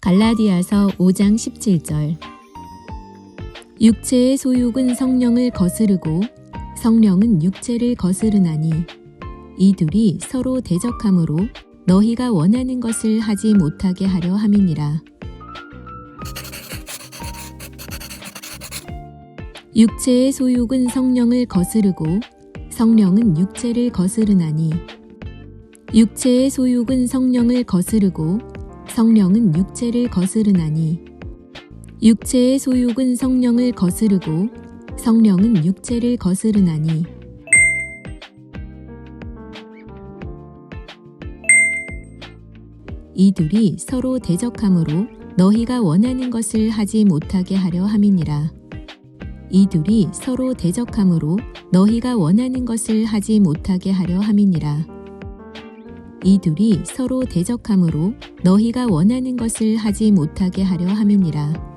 갈라디아서 5장 17절 육체의 소욕은 성령을 거스르고 성령은 육체를 거스르나니 이 둘이 서로 대적함으로 너희가 원하는 것을 하지 못하게 하려 함이니라. 육체의 소욕은 성령을 거스르고 성령은 육체를 거스르나니 육체의 소욕은 성령을 거스르고 성령은 육체를 거스르나니 육체의 소욕은 성령을 거스르고 성령은 육체를 거스르나니 이 둘이 서로 대적함으로 너희가 원하는 것을 하지 못하게 하려 함이니라. 이 둘이 서로 대적함으로 너희가 원하는 것을 하지 못하게 하려 함이니라. 이 둘이 서로 대적함으로 너희가 원하는 것을 하지 못하게 하려 함이니라.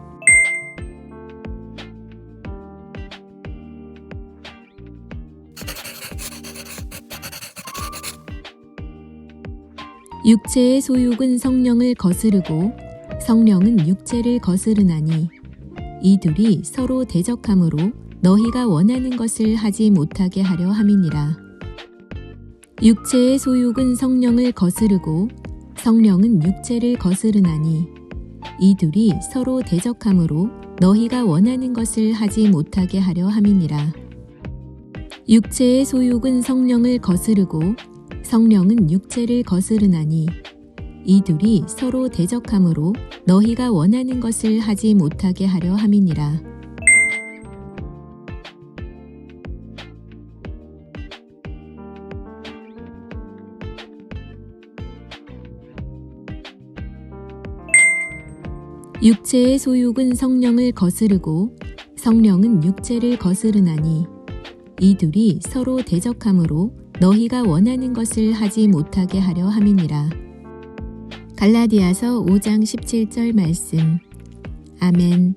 육체의 소욕은 성령을 거스르고 성령은 육체를 거스르나니 이 둘이 서로 대적함으로 너희가 원하는 것을 하지 못하게 하려 함이니라. 육체의 소욕은 성령을 거스르고 성령은 육체를 거스르나니 이 둘이 서로 대적함으로 너희가 원하는 것을 하지 못하게 하려 함이니라. 육체의 소욕은 성령을 거스르고 성령은 육체를 거스르나니 이 둘이 서로 대적함으로 너희가 원하는 것을 하지 못하게 하려 함이니라. 육체의 소욕은 성령을 거스르고 성령은 육체를 거스르나니 이 둘이 서로 대적함으로 너희가 원하는 것을 하지 못하게 하려 함이니라. 갈라디아서 5장 17절 말씀. 아멘.